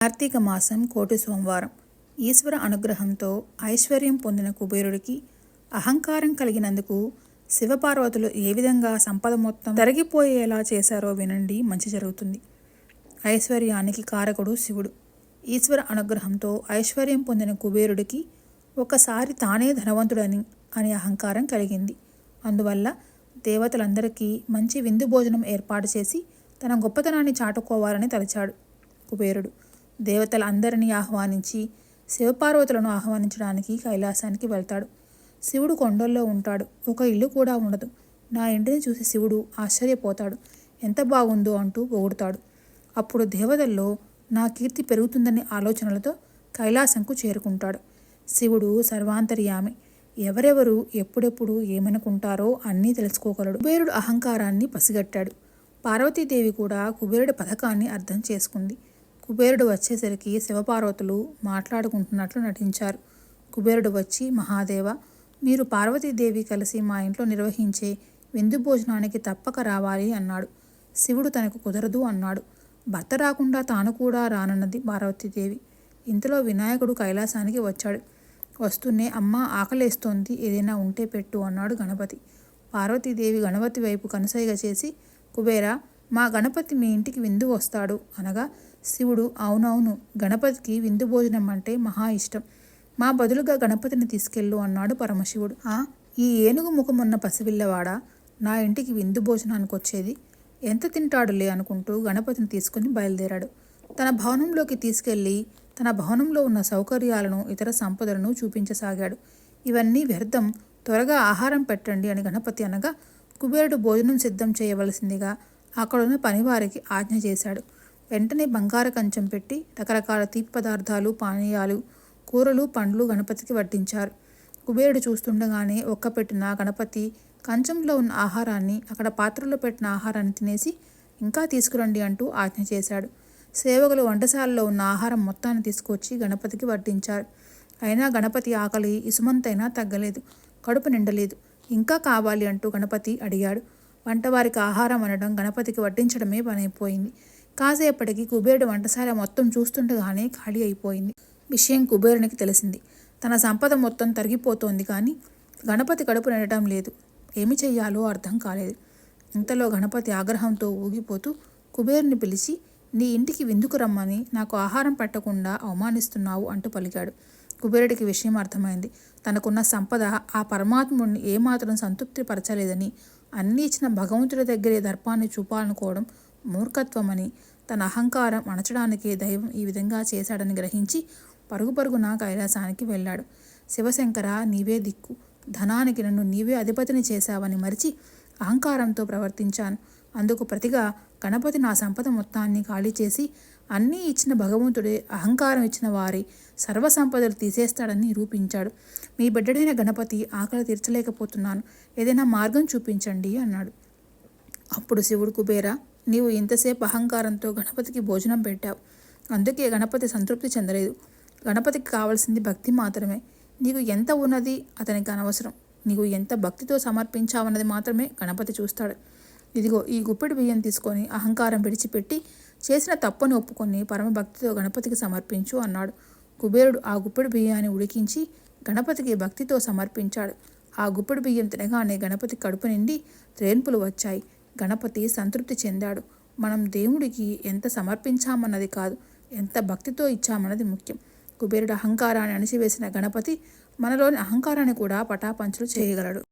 కార్తీక మాసం కోటి సోమవారం. ఈశ్వర అనుగ్రహంతో ఐశ్వర్యం పొందిన కుబేరుడికి అహంకారం కలిగినందుకు శివపార్వతులు ఏ విధంగా సంపద మొత్తం తరిగిపోయేలా చేశారో వినండి మంచి జరుగుతుంది. ఐశ్వర్యానికి కారకుడు శివుడు. ఈశ్వర అనుగ్రహంతో ఐశ్వర్యం పొందిన కుబేరుడికి ఒకసారి తానే ధనవంతుడని అనే అహంకారం కలిగింది. అందువల్ల దేవతలందరికీ మంచి విందు భోజనం ఏర్పాటు చేసి తన గొప్పతనాన్ని చాటుకోవాలని తలచాడు కుబేరుడు. దేవతలందరినీ ఆహ్వానించి శివపార్వతులను ఆహ్వానించడానికి కైలాసానికి వెళ్తాడు. శివుడు కొండల్లో ఉంటాడు. ఒక ఇల్లు కూడా ఉండదు. నా ఇంటిని చూసి శివుడు ఆశ్చర్యపోతాడు. ఎంత బాగుందో అంటూ పొగుడుతాడు. అప్పుడు దేవతల్లో నా కీర్తి పెరుగుతుందనే ఆలోచనలతో కైలాసంకు చేరుకుంటాడు. శివుడు సర్వాంతర్యామి. ఎవరెవరు ఎప్పుడెప్పుడు ఏమనుకుంటారో అన్నీ తెలుసుకోగలడు. కుబేరుడు అహంకారాన్ని పసిగట్టాడు. పార్వతీదేవి కూడా కుబేరుడి పథకాన్ని అర్థం చేసుకుంది. కుబేరుడు వచ్చేసరికి శివపార్వతులు మాట్లాడుకుంటున్నట్లు నటించారు. కుబేరుడు వచ్చి మహాదేవ మీరు పార్వతీదేవి కలిసి మా ఇంట్లో నిర్వహించే విందు భోజనానికి తప్పక రావాలి అన్నాడు. శివుడు తనకు కుదరదు అన్నాడు. భర్త రాకుండా తాను కూడా రానన్నది పార్వతీదేవి. ఇంతలో వినాయకుడు కైలాసానికి వచ్చాడు. వస్తూనే అమ్మ ఆకలేస్తోంది ఏదైనా ఉంటే పెట్టు అన్నాడు గణపతి. పార్వతీదేవి గణపతి వైపు కనుసైగ చేసి కుబేరా మా గణపతి మీ ఇంటికి విందు వస్తాడు. అనగా శివుడు అవునవును గణపతికి విందు భోజనం అంటే మహా ఇష్టం. మా బదులుగా గణపతిని తీసుకెళ్ళు అన్నాడు పరమశివుడు. ఆ ఈ ఏనుగు ముఖమున్న పసిపిల్లవాడా? నా ఇంటికి విందు భోజనానికి వచ్చేది ఎంత తింటాడులే అనుకుంటూ గణపతిని తీసుకుని బయలుదేరాడు. తన భవనంలోకి తీసుకెళ్ళి తన భవనంలో ఉన్న సౌకర్యాలను ఇతర సంపదలను చూపించసాగాడు. ఇవన్నీ వ్యర్థం. త్వరగా ఆహారం పెట్టండి అని గణపతి అనగా కుబేరుడు భోజనం సిద్ధం చేయవలసిందిగా అక్కడున్న పనివారికి ఆజ్ఞ చేశాడు. వెంటనే బంగారు కంచం పెట్టి రకరకాల తీపి పదార్థాలు పానీయాలు కూరలు పండ్లు గణపతికి వడ్డించారు. కుబేరుడు చూస్తుండగానే ఒక్క పెట్టిన గణపతి కంచంలో ఉన్న ఆహారాన్ని అక్కడ పాత్రలో పెట్టిన ఆహారాన్ని తినేసి ఇంకా తీసుకురండి అంటూ ఆజ్ఞ చేశాడు. సేవకులు వంటశాలలో ఉన్న ఆహారం మొత్తాన్ని తీసుకొచ్చి గణపతికి వడ్డించారు. అయినా గణపతి ఆకలి ఇసుమంతైనా తగ్గలేదు కడుపు నిండలేదు. ఇంకా కావాలి అంటూ గణపతి అడిగాడు. వంటవారికి ఆహారం అనడం గణపతికి వడ్డించడమే పనైపోయింది. కాసేపటికి కుబేరుడు వంటశాల మొత్తం చూస్తుండగానే ఖాళీ అయిపోయింది. విషయం కుబేరునికి తెలిసింది. తన సంపద మొత్తం తరిగిపోతోంది కానీ గణపతి కడుపు నిండటం లేదు. ఏమి చెయ్యాలో అర్థం కాలేదు. ఇంతలో గణపతి ఆగ్రహంతో ఊగిపోతూ కుబేరుని పిలిచి నీ ఇంటికి విందుకు రమ్మని నాకు ఆహారం పెట్టకుండా అవమానిస్తున్నావు అంటూ పలికాడు. కుబేరుడికి విషయం అర్థమైంది. తనకున్న సంపద ఆ పరమాత్ముడిని ఏమాత్రం సంతృప్తి పరచలేదని అన్నీ ఇచ్చిన భగవంతుడి దగ్గరే దర్పాన్ని చూపాలనుకోవడం మూర్ఖత్వమని తన అహంకారం అణచడానికే దైవం ఈ విధంగా చేశాడని గ్రహించి పరుగు పరుగున కైలాసానికి వెళ్ళాడు. శివశంకర నీవే దిక్కు. ధనానికి నన్ను నీవే అధిపతిని చేశావని మరిచి అహంకారంతో ప్రవర్తించాను. అందుకు ప్రతిగా గణపతి నా సంపద మొత్తాన్ని ఖాళీ చేసి అన్నీ ఇచ్చిన భగవంతుడే అహంకారం ఇచ్చిన వారి సర్వ సంపదలు తీసేస్తాడని నిరూపించాడు. మీ బిడ్డడైన గణపతి ఆకలి తీర్చలేకపోతున్నాను. ఏదైనా మార్గం చూపించండి అన్నాడు. అప్పుడు శివుడు కుబేరా నీవు ఇంతసేపు అహంకారంతో గణపతికి భోజనం పెట్టావు. అందుకే గణపతి సంతృప్తి చెందలేదు. గణపతికి కావాల్సింది భక్తి మాత్రమే. నీకు ఎంత ఉన్నది అతనికి అనవసరం. నీకు ఎంత భక్తితో సమర్పించావన్నది మాత్రమే గణపతి చూస్తాడు. ఇదిగో ఈ గుప్పెడు బియ్యం తీసుకొని అహంకారం విడిచిపెట్టి చేసిన తప్పును ఒప్పుకొని పరమభక్తితో గణపతికి సమర్పించు అన్నాడు. కుబేరుడు ఆ గుప్పెడు బియ్యాన్ని ఉడికించి గణపతికి భక్తితో సమర్పించాడు. ఆ గుప్పెడు బియ్యం తినగానే గణపతి కడుపు నిండి త్రేన్పులు వచ్చాయి. గణపతి సంతృప్తి చెందాడు. మనం దేవుడికి ఎంత సమర్పించామన్నది కాదు ఎంత భక్తితో ఇచ్చామన్నది ముఖ్యం. కుబేరుడు అహంకారాన్ని అణిచివేసిన గణపతి మనలోని అహంకారాన్ని కూడా పటాపంచులు చేయగలడు.